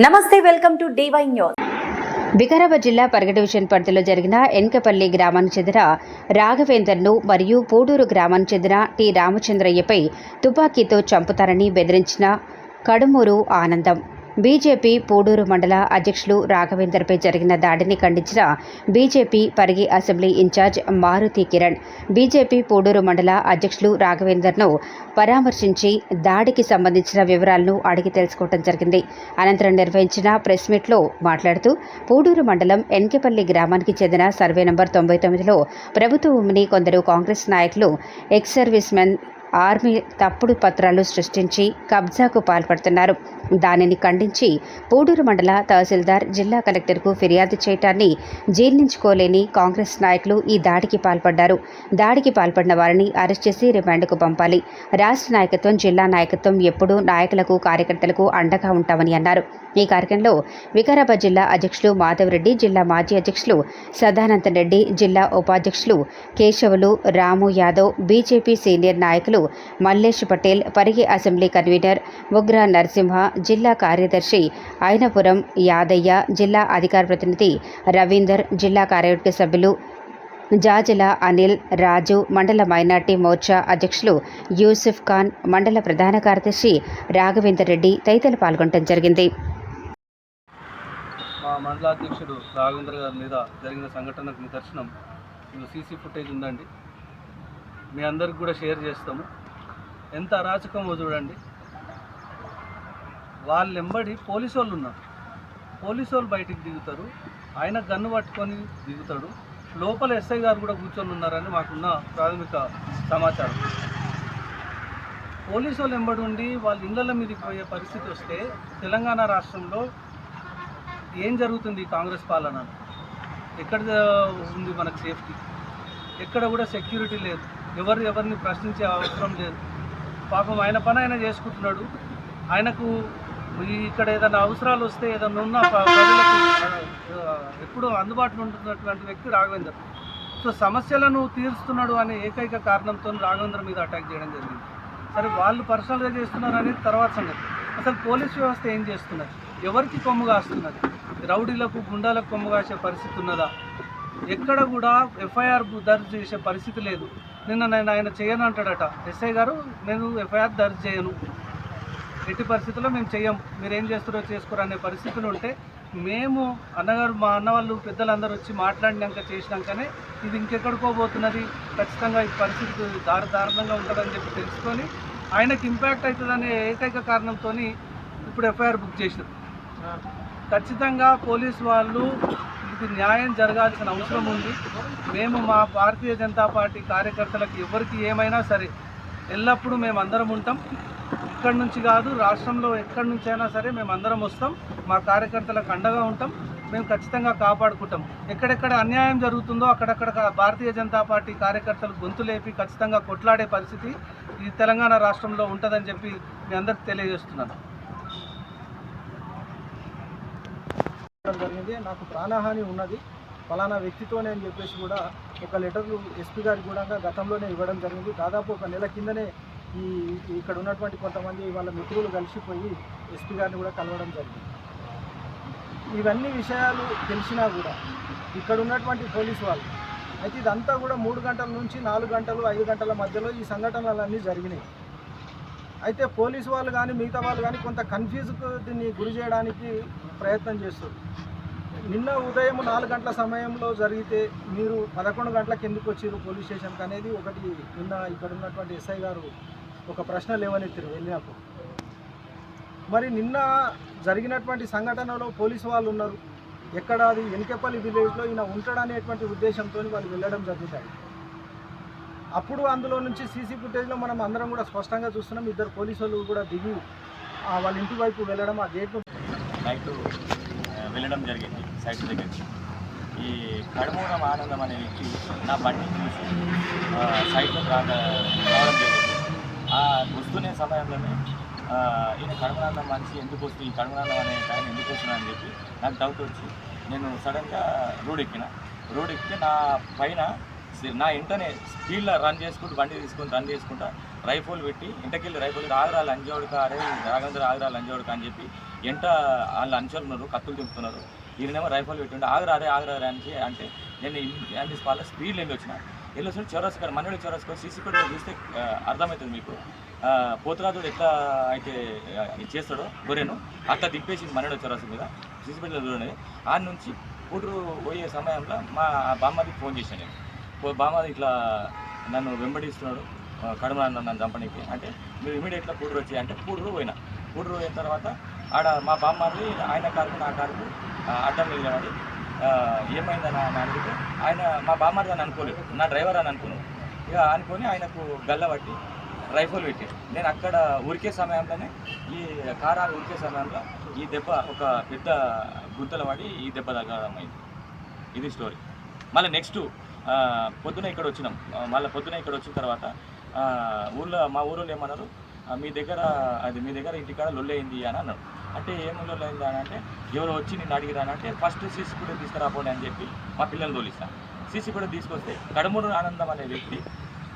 నమస్తే welcome to DY news. Vikarabad జిల్లా పరగ డివిజన్ పరిధిలో జరిగిన ఎన్కపల్లి గ్రామానికి చెందిన రాఘవేందర్ను మరియు పూడూరు గ్రామానికి చెందిన టి రామచంద్రయ్యపై తుపాకీతో చంపుతారని బెదిరించిన కడుమూరు ఆనందం. బీజేపీ పూడూరు మండల అధ్యక్షులు రాఘవేందర్పై జరిగిన దాడిని ఖండించిన BJP Parigi assembly incharge Maruthi Kiran BJP Pudur మండల అధ్యక్షులు రాఘవేందర్ను పరామర్శించి దాడికి సంబంధించిన వివరాలను అడిగి తెలుసుకోవడం జరిగింది. అనంతరం నిర్వహించిన ప్రెస్ మీట్లో మాట్లాడుతూ పూడూరు మండలం ఎన్కెపల్లి గ్రామానికి చెందిన సర్వే నంబర్ తొంభై తొమ్మిదిలో ప్రభుత్వ భూమిని కొందరు కాంగ్రెస్ నాయకులు ఎక్స్ సర్వీస్ మెన్ ఆర్మీ తప్పుడు పత్రాలు సృష్టించి కబ్జాకు పాల్పడుతున్నారు. దానిని ఖండించి పూడూరు మండల తహసీల్దార్ జిల్లా కలెక్టర్కు ఫిర్యాదు చేయటాన్ని జీర్ణించుకోలేని కాంగ్రెస్ నాయకులు ఈ దాడికి పాల్పడ్డారు. దాడికి పాల్పడిన వారిని అరెస్ట్ చేసి రిమాండ్కు పంపాలి. రాష్ట్ర నాయకత్వం జిల్లా నాయకత్వం ఎప్పుడూ నాయకులకు కార్యకర్తలకు అండగా ఉంటామని అన్నారు. ఈ కార్యక్రమంలో వికారాబాద్ జిల్లా అధ్యక్షులు మాధవరెడ్డి జిల్లా మాజీ అధ్యక్షులు సదానందన్ రెడ్డి జిల్లా ఉపాధ్యక్షులు కేశవులు రాము యాదవ్ బీజేపీ సీనియర్ నాయకులు మల్లేష్ పటేల్ పరిగి అసెంబ్లీ కన్వీనర్ ఉగ్ర నరసింహ జిల్లా కార్యదర్శి అయినపురం యాదయ్య జిల్లా అధికార ప్రతినిధి రవీందర్ జిల్లా కార్యవర్గ సభ్యులు జాజల అనిల్ రాజు మండల మైనార్టీ మోర్చా అధ్యక్షులు యూసుఫ్ ఖాన్ మండల ప్రధాన కార్యదర్శి రాఘవేందర్ రెడ్డి తదితరులు పాల్గొనడం జరిగింది. మా మండల అధ్యక్షుడు రాఘవేంద్ర గారి మీద జరిగిన సంఘటనకు నిదర్శనం సీసీ ఫుటేజ్ ఉందండి. మీ అందరికి కూడా షేర్ చేస్తాము. ఎంత అరాచకమో చూడండి. వాళ్ళు వెంబడి పోలీసు వాళ్ళు ఉన్నారు. పోలీసు వాళ్ళు బయటికి దిగుతారు. ఆయన గన్ను పట్టుకొని దిగుతాడు. లోపల ఎస్ఐ గారు కూడా కూర్చొని ఉన్నారని మాకున్న ప్రాథమిక సమాచారం. పోలీసు వాళ్ళు ఎంబడి ఉండి వాళ్ళ ఇళ్ళ మీదకి పోయే పరిస్థితి వస్తే తెలంగాణ రాష్ట్రంలో ఏం జరుగుతుంది కాంగ్రెస్ పాలన? ఎక్కడ ఉంది మనకు సేఫ్టీ? ఎక్కడ కూడా సెక్యూరిటీ లేదు. ఎవరు ఎవరిని ప్రశ్నించే అవసరం లేదు. పాపం ఆయన పని ఆయన చేసుకుంటున్నాడు. ఆయనకు ఇక్కడ ఏదైనా అవసరాలు వస్తే ఏదైనా ఉన్న ప- ప్రజలకు ఎప్పుడూ అందుబాటులో ఉంటున్నటువంటి వ్యక్తి రాఘవేందర్. సో సమస్యలను తీరుస్తున్నాడు అనే ఏకైక కారణంతో రాఘవేంద్ర మీద అటాక్ చేయడం జరిగింది. సరే వాళ్ళు పర్సనల్గా చేస్తున్నారు అనేది తర్వాత సంగతి. అసలు పోలీస్ వ్యవస్థ ఏం చేస్తున్నది? ఎవరికి కొమ్ము కాస్తున్నది? రౌడీలకు గుండాలకు కొమ్ము కాసే పరిస్థితి ఉన్నదా? ఎక్కడ కూడా ఎఫ్ఐఆర్ దర్జ్ చేసే పరిస్థితి లేదు. నిన్న నేను ఆయన చేయను అంటాడట. ఎస్ఐ గారు నేను ఎఫ్ఐఆర్ దర్జ్ చేయను. ఎట్టి పరిస్థితుల్లో మేము చెయ్యం. మీరు ఏం చేస్తారో చేసుకోరు అనే పరిస్థితులు ఉంటే మేము అన్నగారు మా అన్న వాళ్ళు పెద్దలందరూ వచ్చి మాట్లాడినాక చేసినాకనే ఇది ఇంకెక్కడికోబోతున్నది ఖచ్చితంగా ఈ పరిస్థితి దారి దారుణంగా ఉంటుందని చెప్పి తెలుసుకొని ఆయనకి ఇంపాక్ట్ అవుతుందనే ఏకైక కారణంతో ఇప్పుడు ఎఫ్ఐఆర్ బుక్ చేసినారు ఖచ్చితంగా పోలీస్ వాళ్ళు ఇది న్యాయం జరగాల్సిన అవసరం ఉంది. మేము మా భారతీయ జనతా పార్టీ కార్యకర్తలకు ఎవరికి ఏమైనా సరే ఎల్లప్పుడూ మేము అందరం ఉంటాం. ఇక్కడి నుంచి కాదు రాష్ట్రంలో ఎక్కడి నుంచి అయినా సరే మేము అందరం వస్తాం మా కార్యకర్తలకు అండగా ఉంటాం మేము ఖచ్చితంగా కాపాడుకుంటాం. ఎక్కడెక్కడ అన్యాయం జరుగుతుందో అక్కడక్కడ భారతీయ జనతా పార్టీ కార్యకర్తలు గొంతు లేపి ఖచ్చితంగా కొట్లాడే పరిస్థితి ఈ తెలంగాణ రాష్ట్రంలో ఉంటుందని చెప్పి మీ అందరికి తెలియజేస్తున్నాను. జరిగింది. నాకు ప్రాణహాని ఉన్నది. ఫలానా వ్యక్తితోనే అని చెప్పేసి కూడా ఒక లెటర్ ఎస్పీ గారికి కూడా గతంలోనే ఇవ్వడం జరిగింది. దాదాపు ఒక నెల కిందనే ఈ ఇక్కడ ఉన్నటువంటి కొంతమంది వాళ్ళ మిత్రులు కలిసిపోయి ఎస్పీ గారిని కూడా కలవడం జరిగింది. ఇవన్నీ విషయాలు తెలిసినా కూడా ఇక్కడ ఉన్నటువంటి పోలీసు వాళ్ళు అయితే ఇదంతా కూడా మూడు గంటల నుంచి నాలుగు గంటలు ఐదు గంటల మధ్యలో ఈ సంఘటనలన్నీ జరిగినాయి. అయితే పోలీసు వాళ్ళు కానీ మిగతా వాళ్ళు కానీ కొంత కన్ఫ్యూజ్కు దీన్ని గురి చేయడానికి ప్రయత్నం చేస్తారు నిన్న ఉదయం నాలుగు గంటల సమయంలో జరిగితే మీరు పదకొండు గంటలకు ఎందుకు వచ్చారు పోలీస్ స్టేషన్కి అనేది ఒకటి నిన్న ఇక్కడ ఉన్నటువంటి ఎస్ఐ గారు ఒక ప్రశ్న లేవనెత్తారు వెళ్ళినప్పుడు. మరి నిన్న జరిగినటువంటి సంఘటనలో పోలీసు వాళ్ళు ఉన్నారు. ఎక్కడ అది వెనకెపల్లి విలేజ్లో ఈయన ఉంటాడనేటువంటి ఉద్దేశంతో వాళ్ళు వెళ్ళడం జరుగుతాయి. అప్పుడు అందులో నుంచి సీసీ ఫుటేజ్లో మనం అందరం కూడా స్పష్టంగా చూస్తున్నాం. ఇద్దరు పోలీసు కూడా దిగి వాళ్ళ ఇంటి వైపు వెళ్ళడం ఆ గేట్ నైట్ వెళ్ళడం జరిగింది సైట్ దగ్గరికి. ఈ కడమూరం ఆనందం అనే వ్యక్తి నా బండి చూసి సైట్లో రావడం జరిగింది. ఆ సమయంలోనే ఈయన కడమనాథం మనిషి ఎందుకు వస్తుంది ఈ కడమనాందం అనే ఆయన ఎందుకు వస్తున్నా అని చెప్పి నాకు డౌట్ వచ్చి నేను సడన్గా రోడ్ ఎక్కిన. రోడ్ ఎక్కితే నా పైన నా ఇంటనే స్పీడ్లో రన్ చేసుకుంటూ బండి తీసుకుని రన్ చేసుకుంటా రైఫుల్ పెట్టి ఇంటకెళ్ళి రైఫుల్ ఆగ్రా లంజోడుక అరే రాఘవేంద్ర ఆగ్రా లంజోడుక అని చెప్పి ఎంట వాళ్ళు అంచోలు ఉన్నారు కత్తులు తింపుతున్నారు ఈయనేమో రైఫుల్ పెట్టి ఆగరా అరే ఆగరా అరే అని అంటే నేను అన్ని స్పాట్లో స్పీడ్ వెళ్ళి వచ్చిన. వెళ్ళి వచ్చిన చౌరస్కర్ మన్నడి చౌరస్కర్ సీసీ కూడా చూస్తే అర్థమవుతుంది మీకు. పోతురాజుడు ఎట్లా అయితే చేస్తాడో గొర్రెను అట్లా దింపేసి మన్నడి చౌరస్ మీద సీసీ పెట్టిన చూడండి ఆ నుంచి ఊరు పోయే సమయంలో మా బామ్మది ఫోన్ చేశాను నేను. పో- ఇట్లా నన్ను వెంబడిస్తున్నాడు కడుమ నన్ను చంపడానికి అంటే మీరు ఇమీడియట్గా పూడూరు వచ్చి అంటే పూడూరు పోయినా. పూడూరు పోయిన తర్వాత ఆడ మా బామ్మది ఆయన కారుకు నా కారుకు అడ్డం నిలబడి ఏమైందని ఆయన అడిగితే ఆయన మా బామ్మది అని అనుకోలేదు. నా డ్రైవర్ అని అనుకున్నాను ఇక అనుకొని ఆయనకు గల్ల పట్టి రైఫల్ పెట్టి నేను అక్కడ ఉరికే సమయంలోనే ఈ కారా ఉరికే సమయంలో ఈ దెబ్బ ఒక పెద్ద గుంతలు పడి ఈ దెబ్బ తగ్గడం అయింది. ఇది స్టోరీ. మళ్ళీ నెక్స్ట్ పొద్దున ఇక్కడ వచ్చినాం. మళ్ళీ పొద్దున ఇక్కడ వచ్చిన తర్వాత ఊళ్ళో మా ఊళ్ళో ఏమన్నారు? మీ దగ్గర అది మీ దగ్గర ఇంటికాడ లొల్లయింది అని అన్నాడు. అంటే ఏం లొల్లయింది అని అంటే ఎవరు వచ్చి నిన్ను అడిగిరా అని అంటే ఫస్ట్ సీసీ కూడా తీసుకురాపోండి అని చెప్పి మా పిల్లల్ని తోలిస్తాను సీసీ కూడా తీసుకొస్తే కడమూరు ఆనందం అనే వ్యక్తి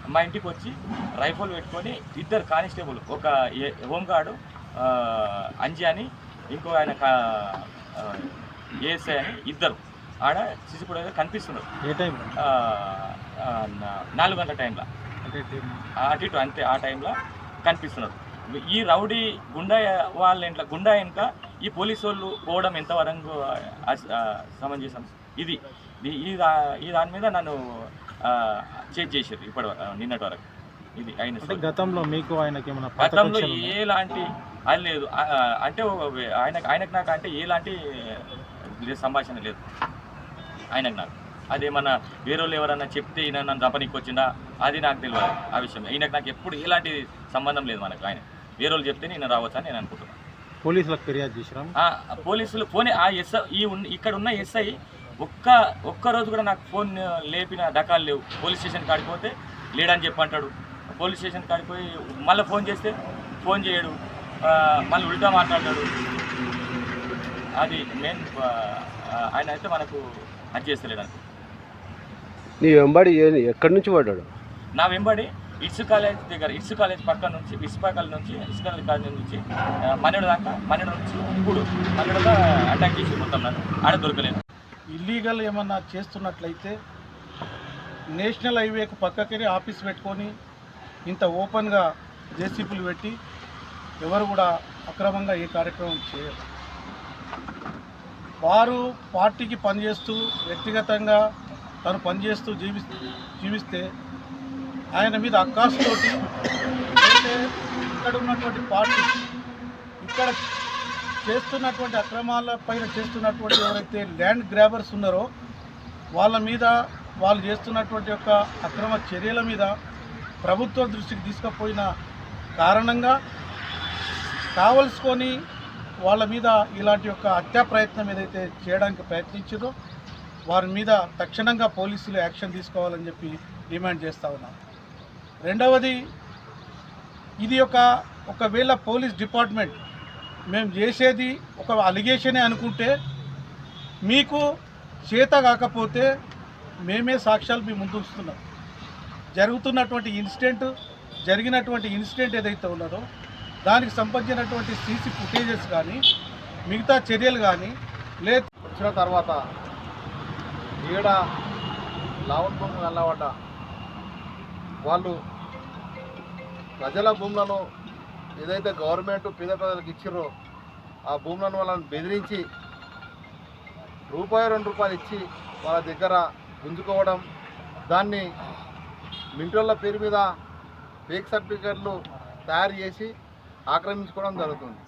మా ఇంటికి వచ్చి రైఫిల్ పెట్టుకొని ఇద్దరు కానిస్టేబుల్ ఒక ఏ- హోంగార్డు అంజి అని ఇంకో ఆయన ఏఎస్ఐ అని ఇద్దరు. ఆడ సీసీ కూడా కనిపిస్తున్నారు ఏ టైం నాలుగు గంటల టైంలో. అంటే అటు ఇటు అంతే ఆ టైంలో కనిపిస్తున్నారు. ఈ రౌడీ గుండా వాళ్ళ ఇంట్లో గుండా వెనుక ఈ పోలీసు వాళ్ళు పోవడం ఎంతవరకు సమంజసం? ఇది ఈ- ఈ దాని మీద నన్ను చేజ్ చేశారు ఇప్పటి వరకు, నిన్నటి వరకు. ఇది story. గతంలో మీకు ఆయనకి గతంలో? ఎలాంటి అది లేదు. అంటే ఆయనకు ఆయనకు నాకు అంటే లేదు, సంభాషణ లేదు. ఆయనకు నాకు. అదేమన్నా వేరే వాళ్ళు ఎవరన్నా చెప్తే ఈయన నన్ను చంపనీకి వచ్చిందా? అది నాకు తెలియదు ఆ విషయం ఈయనకు నాకు ఎప్పుడు ఎలాంటి సంబంధం లేదు మనకు ఆయన వేరే వాళ్ళు చెప్తే నేను రావచ్చు అని నేను అనుకుంటున్నాను పోలీసులకు ఫిర్యాదు చేసినాం ఆ పోలీసులు ఫోన్ ఆ ఎస్ఐ ఈ ఉన్న ఇక్కడ ఉన్న ఎస్ఐ ఒక్క ఒక్క రోజు కూడా నాకు ఫోన్ లేపిన దకాలు లేవు. పోలీస్ స్టేషన్ కాడికి పోతే లేడని చెప్పి అంటాడు పోలీస్ స్టేషన్ కాడికి పోయి మళ్ళీ ఫోన్ చేస్తే ఫోన్ చేయడు. ఆ, మళ్ళీ ఉల్టా మాట్లాడాడు అది మెయిన్ ఆయన అయితే మనకు అది చేస్తలేడు అనుకో నీ వెంబడి ఏ- ఎక్కడి నుంచి పడ్డాడు? నా వెంబడి ఇట్స్ కాలేజ్ దగ్గర ఇట్స్ కాలేజ్ పక్క నుంచి విస్పాకల్ నుంచి ఇసుక కాలేజ్ నుంచి మన్నెడు దాకా మన్నెడు నుంచి ఇప్పుడు మన్నెడుగా అటాక్ చేసి మొత్తం నన్ను ఆడ దొరకలేదు. ఇల్లీగల్ ఏమన్నా చేస్తున్నట్లయితే నేషనల్ హైవేకు పక్కకి ఆఫీస్ పెట్టుకొని ఇంత ఓపెన్గా జేసీపీలు పెట్టి ఎవరు కూడా అక్రమంగా ఏ కార్యక్రమం చేయరు. వారు పార్టీకి పనిచేస్తూ వ్యక్తిగతంగా తను పనిచేస్తూ జీవి జీవిస్తే ఆయన మీద అక్కాసుతోటి అయితే ఇక్కడ ఉన్నటువంటి పార్టీ ఇక్కడ చేస్తున్నటువంటి అక్రమాల పైన చేస్తున్నటువంటి ఎవరైతే ల్యాండ్ గ్రాబర్స్ ఉన్నారో వాళ్ళ మీద వాళ్ళు చేస్తున్నటువంటి యొక్క అక్రమ చర్యల మీద ప్రభుత్వ దృష్టికి తీసుకుపోయిన కారణంగా కావలసుకొని వాళ్ళ మీద ఇలాంటి యొక్క హత్యా ప్రయత్నం ఏదైతే చేయడానికి ప్రయత్నించిందో వారి మీద తక్షణంగా పోలీసులు యాక్షన్ తీసుకోవాలని చెప్పి డిమాండ్ చేస్తూ ఉన్నాను రెండవది ఇది ఒక ఒకవేళ పోలీస్ డిపార్ట్మెంట్ మేము చేసేది ఒక అలిగేషనే అనుకుంటే మీకు చేత కాకపోతే మేమే సాక్ష్యాలు మీ ముందు ఉంచుతున్నాం. జరుగుతున్నటువంటి ఇన్సిడెంట్ జరిగినటువంటి ఇన్సిడెంట్ ఏదైతే ఉన్నదో దానికి సంబంధించినటువంటి సీసీ ఫుటేజెస్ కానీ మిగతా చర్యలు కానీ లే వచ్చిన తర్వాత ఈడ లావణ్ వెళ్ళబడ్డ వాళ్ళు ప్రజల భూములను ఏదైతే గవర్నమెంట్ పేద ప్రజలకు ఇచ్చిర్రో ఆ భూములను వాళ్ళని బెదిరించి రూపాయి రెండు రూపాయలు ఇచ్చి వాళ్ళ దగ్గర గుంజుకోవడం దాన్ని మింటోళ్ళ పేరు మీద ఫేక్ సర్టిఫికెట్లు తయారు చేసి ఆక్రమించుకోవడం జరుగుతుంది.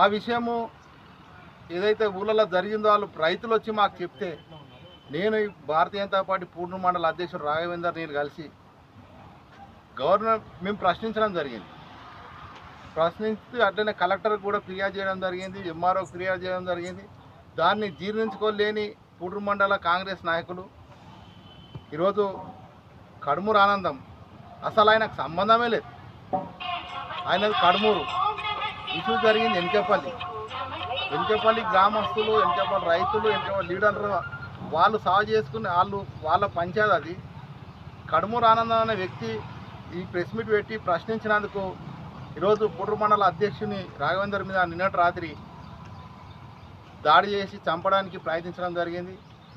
ఆ విషయము ఏదైతే ఊళ్ళలో జరిగిందో వాళ్ళు రైతులు వచ్చి మాకు చెప్తే నేను ఈ భారతీయ జనతా పార్టీ పూర్ణ మండల అధ్యక్షుడు రాఘవేందర్ నేను కలిసి గవర్నర్ మేము ప్రశ్నించడం జరిగింది. ప్రశ్నిస్తూ అట్లనే కలెక్టర్ కూడా ఫిర్యాదు చేయడం జరిగింది ఎంఆర్ఓ ఫిర్యాదు చేయడం జరిగింది. దాన్ని జీర్ణించుకోలేని పూడ్రు మండల కాంగ్రెస్ నాయకులు. ఈరోజు కడుమూరు ఆనందం. అసలు ఆయనకు సంబంధమే లేదు. ఆయన కడుమూరు. ఇష్యూ జరిగింది ఎన్కేపల్లి. ఎన్కేపల్లి గ్రామస్తులు ఎన్కేపల్లి రైతులు ఎన్కేపల్లి లీడర్లు వాళ్ళు సాగు చేసుకుని వాళ్ళు వాళ్ళ పంచాయతీ అది. కడుమూరు ఆనందం అనే వ్యక్తి ఈ ప్రెస్ మీట్ పెట్టి ప్రశ్నించినందుకు ఈరోజు పుట్టు మండల అధ్యక్షుని రాఘవేందర్ మీద నిన్నటి రాత్రి దాడి చేసి చంపడానికి ప్రయత్నించడం జరిగింది.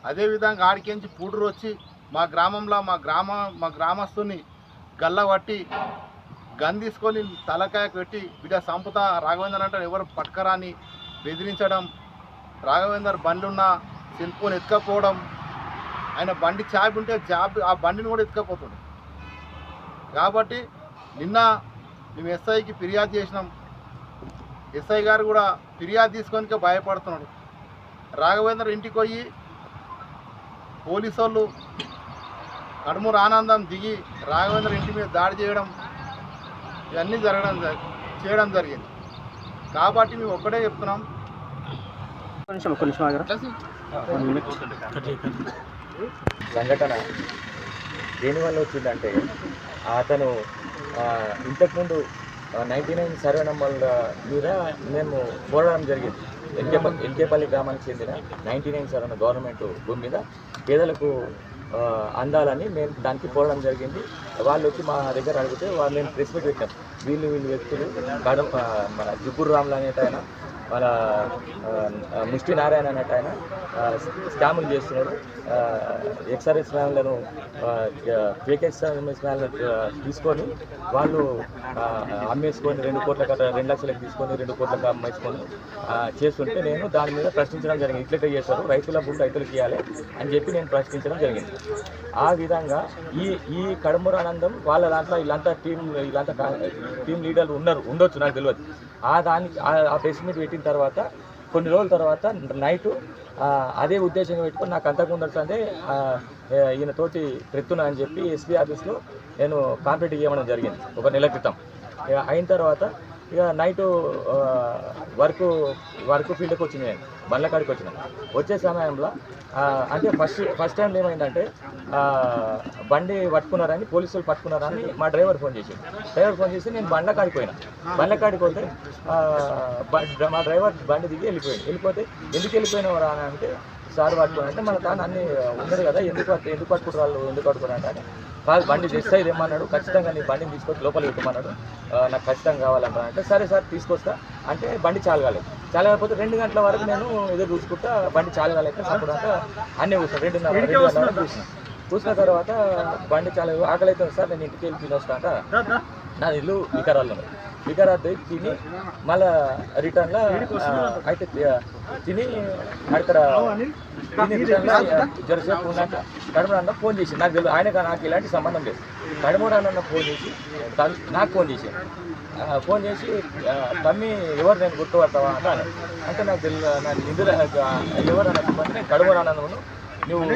అదేవిధంగా ఆడికించి పూడురు వచ్చి మా గ్రామంలో మా గ్రామ మా గ్రామస్తుని గల్లబట్టి గన్ తీసుకొని తలకాయకు పెట్టి బిడ్డ సంపుత రాఘవేందర్ అంటారు. ఎవరు పట్టుకరాని బెదిరించడం రాఘవేందర్ బండి ఉన్న సెల్ ఫోన్ ఎత్తుకపోవడం ఆయన బండి చాపి ఉంటే జాబ్ ఆ బండిని కూడా ఎత్తుకపోతుండే. కాబట్టి నిన్న మేము ఎస్ఐకి ఫిర్యాదు చేసినాం. ఎస్ఐ గారు కూడా ఫిర్యాదు తీసుకొని భయపడుతున్నాడు. రాఘవేంద్ర ఇంటికి పోయి పోలీసు వాళ్ళు కడుమూరు ఆనందం దిగి రాఘవేంద్ర ఇంటి మీద దాడి చేయడం ఇవన్నీ జరగడం చేయడం జరిగింది. కాబట్టి మేము ఒక్కడే చెప్తున్నాం. సంఘటన దేనివల్ల వచ్చిందంటే అతను ఇంతకుముందు నైంటీ నైన్ సర్వే నంబర్ మీద మేము పోరాడడం జరిగింది. ఎల్కేపల్లి ఎల్కేపల్లి గ్రామానికి చెందిన నైంటీ నైన్ సర్వే గవర్నమెంట్ భూమి మీద పేదలకు అందాలని మేము దానికి పోవడం జరిగింది. వాళ్ళు వచ్చి మా దగ్గర అడిగితే వాళ్ళు నేను ప్రెస్ మీట్ పెట్టాం వీళ్ళు వీళ్ళు వ్యక్తులు కడం మన జుబ్బుర్ రామ్లు అనేట ఆయన మన ముష్టి నారాయణ అన్నట్టు ఆయన స్కాములు చేస్తున్నాడు. ఎక్స్ఆర్ఎస్ వ్యాన్లను ఫేక్ ఎక్స్ఆర్ఎస్ తీసుకొని వాళ్ళు అమ్మేసుకొని రెండు కోట్ల కట్ట రెండు లక్షలకు తీసుకొని రెండు కోట్లకు అమ్మేసుకొని చేస్తుంటే నేను దాని మీద ప్రశ్నించడం జరిగింది. ఇట్లయితే చేశారు. రైతుల భూమి రైతులకు ఇవ్వాలి అని చెప్పి నేను ప్రశ్నించడం జరిగింది. ఆ విధంగా ఈ ఈ కడమూరు ఆనందం వాళ్ళ దాంట్లో వీళ్ళంతా టీం వీళ్ళంతా టీం లీడర్లు ఉన్నారు. ఉండొచ్చు నాకు తెలియదు ఆ దానికి ఆ- ఆ ప్రెస్ మీట్ పెట్టిన తర్వాత కొన్ని రోజుల తర్వాత నైటు అదే ఉద్దేశంగా పెట్టుకొని నాకు అంతకుముందు అంటే ఈయన తోటి పెడుతున్నా అని చెప్పి ఎస్పీ ఆఫీస్లో నేను కాంప్లీట్ చేయడం జరిగింది ఒక నెల క్రితం. ఇక అయిన తర్వాత ఇక నైట్ వర్క్ వర్క్ ఫీల్డ్కి వచ్చింది నేను బండ్ల కాడికి వచ్చిన వచ్చే సమయంలో అంటే ఫస్ట్ ఫస్ట్ టైంలో ఏమైందంటే బండి పట్టుకున్నారని పోలీసులు పట్టుకున్నారని మా డ్రైవర్ ఫోన్ చేసి డ్రైవర్ ఫోన్ చేసి నేను బండ్ల కాడికి పోయినా. బండ్ల కాడికి పోతే మా డ్రైవర్ బండి దిగి వెళ్ళిపోయాడు. వెళ్ళిపోతే ఎందుకు వెళ్ళిపోయినవరా అని అంటే సార్ పట్టుకుని అంటే మన తాను అన్ని ఉన్నది కదా ఎందుకు ఎందుకు పట్టుకుంటారు ఎందుకు పట్టుకున్నారు అంటే కాదు బండి తెస్తా ఇదేమన్నాడు ఖచ్చితంగా నీ బండిని తీసుకొచ్చి లోపల పెట్టమన్నాడు నాకు ఖచ్చితంగా కావాలంటాను అంటే సరే సార్ తీసుకొస్తా. అంటే బండి చాలగాలేదు. చాలకపోతే రెండు గంటల వరకు నేను ఎదురు చూసుకుంటా బండి చాలగాలేక అప్పుడాక అన్నీ కూర్చున్నాను రెండున్నర కూర్చున్నా. కూర్చున్న తర్వాత బండి చాలా ఆకలి అవుతుంది సార్ నేను ఇంటికి వెళ్ళి తినొస్తా అంట. నా ఇల్లు వికారాల్లో ఉంది తిని మళ్ళా రిటర్న్లో అయితే తిని అక్కడ తిని రిటర్న్లో జరసేపు ఉన్నాక కడమరాన్న ఫోన్ చేసి నాకు తెలియదు ఆయన నాకు ఇలాంటి సంబంధం లేదు. కడమరాన్న ఫోన్ చేసి నాకు ఫోన్ చేసి ఫోన్ చేసి తమ్మి ఎవరు నేను గుర్తుపడతావా? అన్నాను అంటే నాకు తెలియదు నాకు నిధుల ఎవరు అన్నప్పుడు చెప్పంటే నేను కడమరాన్నను నువ్వు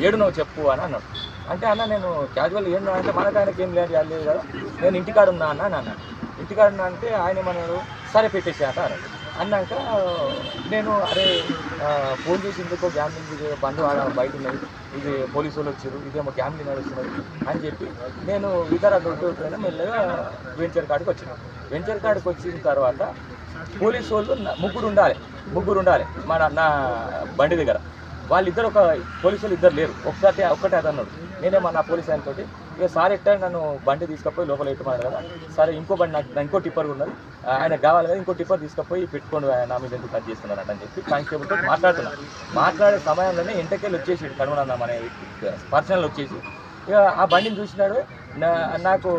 ఏడునవు చెప్పు అని అన్నాడు. అంటే అన్న నేను క్యాజువల్ ఏడు అంటే మనకు ఆయనకి ఏం లేదు అది లేదు కదా. నేను ఇంటికాడున్నా అన్న అన్నాను ఇంటికాడ అంటే ఆయన ఏమన్నాడు సరే పెట్టేసేట అన్నాడు. అన్నాక నేను అరే ఫోన్ చేసి ఎందుకో గ్యామ్లింగ్ ఇది బంధు బయట ఉన్నది. ఇది పోలీసు వాళ్ళు వచ్చారు. ఇదేమో గ్యామ్లింగ్ నడుస్తున్నది అని చెప్పి నేను వికారా దొడ్డు మెల్లగా వెంచర్ కార్డుకు వచ్చిన. వెంచర్ కార్డుకు వచ్చిన తర్వాత పోలీసు వాళ్ళు ముగ్గురు ఉండాలి. ముగ్గురు ఉండాలి. మన నా బండి దగ్గర. వాళ్ళిద్దరు ఒక పోలీసు వాళ్ళు ఇద్దరు లేరు. ఒకసారి ఒక్కటే అదన్నాడు నేనేమన్నా నేనేమో నా పోలీస్ ఆయనతోటి ఇక సార్ ఎట్టా నన్ను బండి తీసుకపోయి లోపల పెట్టుకున్నాడు కదా. సరే ఇంకో బండి నాకు ఇంకో టిప్పర్ కూడా ఉన్నది. ఆయన కావాలి కదా ఇంకో టిప్పర్ తీసుకపోయి పెట్టుకోండి ఆయన నా మీద ఎందుకు పని చేస్తున్నాడు అని చెప్పి కానిస్టేబుల్తో మాట్లాడుతున్నాను మాట్లాడే సమయంలోనే ఇంటకెళ్ళి వచ్చేసి కనుగొన్నాం అనేది పర్సనల్ వచ్చేసి ఇక ఆ బండిని చూసినాడు. నా నాకు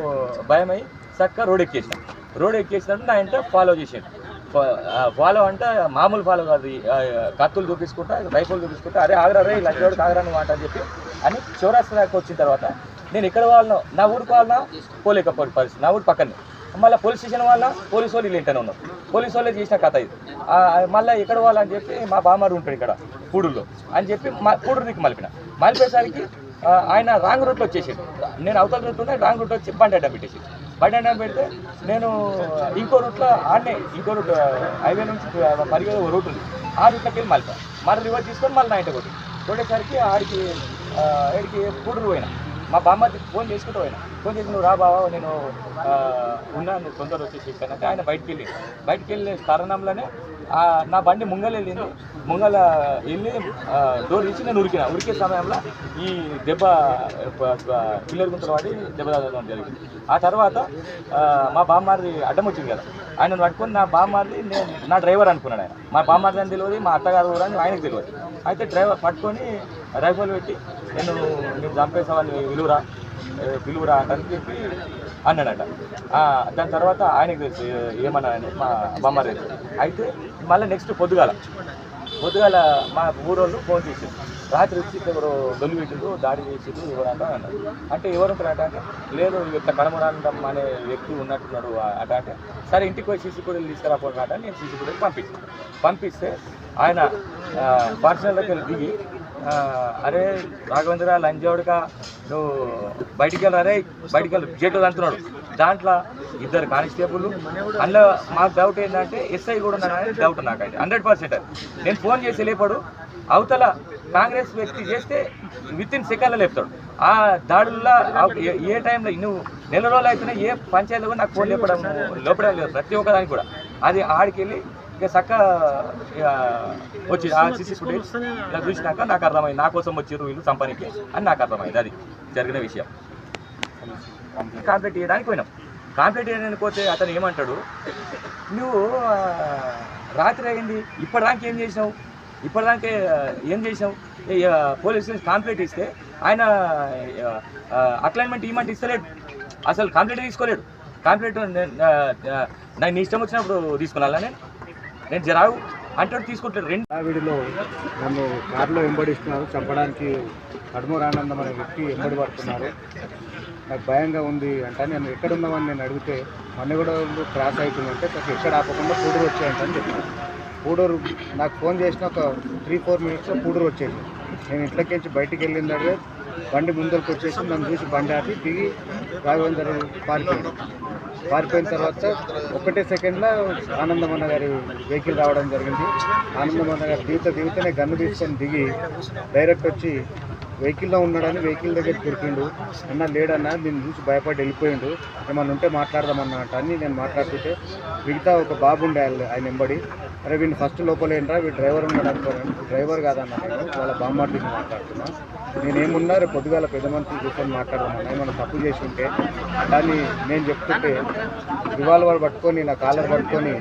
భయమై చక్క రోడ్ ఎక్కేసిన. రోడ్ ఎక్కేసినట్టు నా ఇంట ఫాలో చేసాడు ఫాలో అంటే మామూలు ఫాలో కాదు. కత్తులు చూపించుకుంటా రైఫుల్ చూపించుకుంటా అరే ఆగరా రే లంచోడు ఆగరా నువ్వు మాట అని చెప్పి అని చౌరాస్తా దాకా వచ్చిన తర్వాత నేను ఎక్కడ వాళ్ళను? నా ఊరికి వాళ్ళనా? పోలేకపోతే పరిస్థితి. నా ఊరు పక్కనే. మళ్ళీ పోలీస్ స్టేషన్ వాళ్ళ పోలీసు వాళ్ళు ఇంటనే ఉన్నారు. పోలీసు వాళ్ళే చేసిన కథ ఇది. మళ్ళీ ఎక్కడ వాళ్ళని చెప్పి మా బామ్మారు ఉంటాడు ఇక్కడ పూడుల్లో అని చెప్పి మా పూడూరు మలిపిన. మలిపేసరికి ఆయన రాంగ్ రూట్లో వచ్చేసాడు. నేను అవతల రూట్ ఉంటే రాంగ్ రూట్ వచ్చి బండి అడ్డం పెట్టేసి. బండి అడ్డం పెడితే నేను ఇంకో రూట్లో ఆడనే ఇంకో రూట్ హైవే నుంచి పరిగె రూట్ ఉంది. ఆ రూట్లోకి వెళ్ళి మళ్ళీ మళ్ళీ రివర్స్ తీసుకొని మళ్ళీ నా ఇంటికి కొట్టి కొట్టేసరికి ఆడికి ఆడికి పూడూరు పోయినా. మా బామ్మ ఫోన్ చేసుకుంటూ పోయినా. ఫోన్ చేసి నువ్వు రా బావా నేను ఉన్నాను ఉన్నా తొందర వచ్చేసి చెప్పానంటే ఆయన బయటికి వెళ్ళి బయటికి వెళ్ళే కారణంలోనే నా బండి ముంగల్ వెళ్ళింది. ముంగల వెళ్ళి డోర్ తీసి నేను ఉరికిన. ఉరికే సమయంలో ఈ దెబ్బ పిల్లర్ గుంతలు పడి దెబ్బ తాగడం జరిగింది. ఆ తర్వాత మా బామ్మారిది అడ్డం వచ్చింది కదా. ఆయనను పట్టుకొని నా బామ్మారిది నేను నా డ్రైవర్ అనుకున్నాడు ఆయన. మా బామ్మారిది అని తెలియదు మా అత్తగారు కూడా అని ఆయనకు తెలియదు. అయితే డ్రైవర్ పట్టుకొని రైఫల్ పెట్టి నేను నేను చంపేసామని విలువరా? పిలువురా అని చెప్పి అన్నాడట. దాని తర్వాత ఆయనకు తెలుసు ఏమన్నా మా బొమ్మ అయితే మళ్ళీ నెక్స్ట్ పొద్దుగాల. పొద్దుగాల మా ఊరోళ్ళు ఫోన్ చేసింది రాత్రి వచ్చి ఎవరు దొల్లి పెట్టిండు దాడి చేసిండ్రు ఎవరంట అన్నారు అంటే ఎవరుంటారట అంటే లేదు ఇట్లా కడమరాండం అనే వ్యక్తి ఉన్నట్టున్నాడు ఆ- అట అంటే సరే ఇంటికి పోయి సీసీ కూడా తీసుకురాపోయినట నేను సీసీ కూడా పంపించాను పంపిస్తే ఆయన పర్సనల్లోకి వెళ్ళి దిగి అరే రాఘవేంద్ర లంజోడుగా నువ్వు బయటికి వెళ్ళి అరే బయటికి వెళ్ళి జేటు అంటున్నాడు. దాంట్లో ఇద్దరు కానిస్టేబుల్ అందులో మాకు డౌట్ ఏంటంటే ఎస్ఐ కూడా ఉన్నాడని డౌట్ నాకైతే. హండ్రెడ్ పర్సెంట్ నేను ఫోన్ చేసి లేపాడు అవతల కాంగ్రెస్ వ్యక్తి చేస్తే విత్ ఇన్ సెకండ్లో లేపుతాడు. ఆ దాడుల్లో ఏ- టైంలో నువ్వు నెల రోజులు అయితేనే ఏ పంచాయతీలో కూడా నాకు ఫోన్ లేపడం లోపడం లేదు ప్రతి ఒక్కదానికి కూడా. అది ఆడికి వెళ్ళి ఇక చక్క వచ్చి ఆ సిసి ఫుటేజ్ ఇలా చూసినాక నాకు అర్థమైంది. నా కోసం వచ్చిర్రు వీళ్ళు సంపానికి అని నాకు అర్థమైంది. అది జరిగిన విషయం. కాంప్లీట్ చేయడానికి పోయినాం. కాంప్లీట్ చేయడానికి పోతే అతను ఏమంటాడు? నువ్వు రాత్రి అయింది. ఇప్పటిదాకా ఏం చేసినావు? ఇప్పటిదాకా ఏం చేసావు పోలీస్ స్టేషన్ కాంప్లీట్ ఇస్తే ఆయన అక్లైన్మెంట్ ఈమెంట్ ఇస్తలేడు. అసలు కాంప్లీట్ తీసుకోలేడు. కాంప్లీట్ నాకు ఇష్టం వచ్చినప్పుడు తీసుకున్నా నేను? నేను జరావు అంటాడు తీసుకుంటాడు. రెండు వీడిలో నన్ను కారులో వెంబడిస్తున్నారు. చంపడానికి కడుమూరు ఆనందం అనే వ్యక్తి వెంబడి పడుతున్నారు నాకు భయంగా ఉంది అంటే. నేను ఎక్కడున్నామని నేను అడిగితే మన్నగూడ క్రాస్ అవుతుందంటే నాకు ఎక్కడ ఆపకుండా పూడూరు అని చెప్పాను పూడూరు నాకు ఫోన్ చేసిన ఒక త్రీ ఫోర్ మినిట్స్లో పూడూరు వచ్చేసి. నేను ఇంట్లోకించి బయటికి వెళ్ళిందంటే బండి ముందరికి వచ్చేసి నన్ను చూసి బండి ఆపి దిగి రాఘవేందర్ పారిపోయింది. పారిపోయిన తర్వాత ఒకటే సెకండ్లో ఆనందమన్న గారి వెహికల్ రావడం జరిగింది. ఆనందమన్న గారు దిగుతా దిగుతూనే గన్ను తీసుకొని దిగి డైరెక్ట్ వచ్చి వెహికల్లో ఉన్నాడని వెహికల్ దగ్గర దొరికిండు. అన్న లేడన్నా నేను చూసి భయపడి వెళ్ళిపోయిండు. ఏమన్నా ఉంటే మాట్లాడదామన్నా అంట. అని నేను మాట్లాడుతుంటే మిగతా ఒక బాబు ఉండే ఆయన- ఎంబడి అరే వీడిని ఫస్ట్ లోపలేంట్రా వీడు డ్రైవర్ ఉన్నాడు అనుకోండి డ్రైవర్ కాదన్న నేను? వాళ్ళ బామ్మర్దిని మాట్లాడుతున్నా. నేనేమున్నా రేపు పొద్దుగాల పెద్ద మనుషులు కూర్చొని మాట్లాడదామన్నా. ఏమన్నా తప్పు చేసి ఉంటే దాన్ని నేను చెప్తుంటే రివాల్వర్ పట్టుకొని నా కాలర్ పట్టుకొని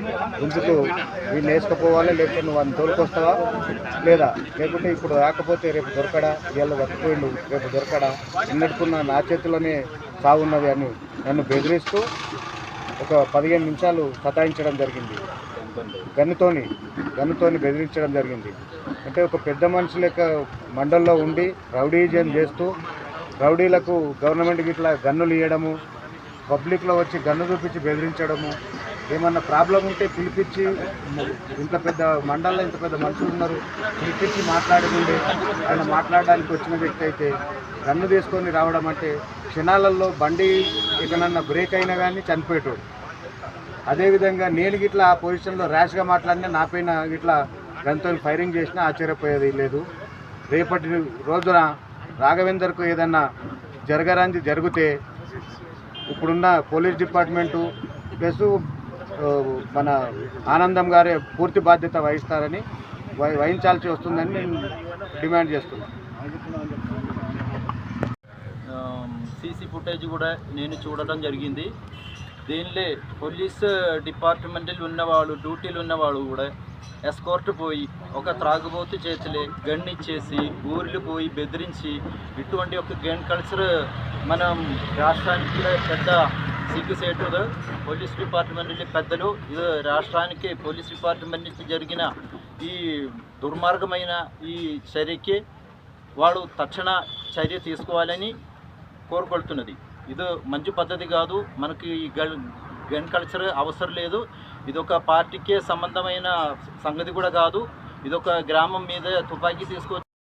గుంజుతూ వీళ్ళు వేసుకుపోవాలి? లేకపోతే నువ్వు అని తోలుకొస్తావా? లేదా? లేకుంటే ఇప్పుడు రాకపోతే రేపు దొరకడా? వీళ్ళు పట్టుకోండు రేపు దొరకడా? నిన్నట్టుకున్న నా చేతిలోనే సాగున్నది అని నన్ను బెదిరిస్తూ ఒక పదిహేను నిమిషాలు సతాయించడం జరిగింది. గన్నుతోని గన్నుతోని బెదిరించడం జరిగింది. అంటే ఒక పెద్ద మనిషి లెక్క మండల్లో ఉండి రౌడీజం చేస్తూ రౌడీలకు గవర్నమెంట్ ఇట్లా గన్నులు ఇవ్వడము పబ్లిక్లో వచ్చి గన్ను చూపించి బెదిరించడము ఏమన్నా ప్రాబ్లం ఉంటే పిలిపించి ఇంత పెద్ద మండలంలో ఇంత పెద్ద మనుషులు ఉన్నారు పిలిపించి మాట్లాడుకుంటే ఆయన మాట్లాడడానికి వచ్చిన వ్యక్తి అయితే గన్ను తీసుకొని రావడం అంటే క్షణాలలో బండి ఎక్కడన్నా బ్రేక్ అయినా కానీ చనిపోయేటోడు. అదేవిధంగా నేను గిట్లా ఆ పొజిషన్లో ర్యాష్గా మాట్లాడినా నా పైన గిట్లా గన్తో ఫైరింగ్ చేసినా ఆశ్చర్యపోయేది లేదు. రేపటి రోజున రాఘవేందర్కు ఏదన్నా జరగరాంది జరిగితే ఇప్పుడున్న పోలీస్ డిపార్ట్మెంటు ప్లస్ మన ఆనందం గారే పూర్తి బాధ్యత వహిస్తారని వహించాల్సి వస్తుందని నేను డిమాండ్ చేస్తున్నాం. సీసీ ఫుటేజ్ కూడా నేను చూడడం జరిగింది. దీనిలో పోలీస్ డిపార్ట్మెంట్లో ఉన్నవాళ్ళు డ్యూటీలు ఉన్నవాళ్ళు కూడా ఎస్కోర్ట్ పోయి ఒక త్రాగుబోతు చేతిలే గన్ ఇచ్చేసి ఊర్లు పోయి బెదిరించి ఇటువంటి ఒక గన్ కల్చర్ మనం రాష్ట్రానికి పెద్ద సిగ్గుసేటు పోలీస్ డిపార్ట్మెంట్ పెద్దలు ఇది రాష్ట్రానికి పోలీస్ డిపార్ట్మెంట్ నుంచి జరిగిన ఈ దుర్మార్గమైన ఈ చర్యకి వాడు తక్షణ చర్య తీసుకోవాలని కోరుకొడుతున్నది. ఇది మంచి పద్ధతి కాదు. మనకి ఈ గన్ గన్ కల్చర్ అవసరం లేదు. ఇది ఒక పార్టీకే సంబంధమైన సంగతి కూడా కాదు. ఇది ఒక గ్రామం మీద తుపాకీ తీసుకొచ్చి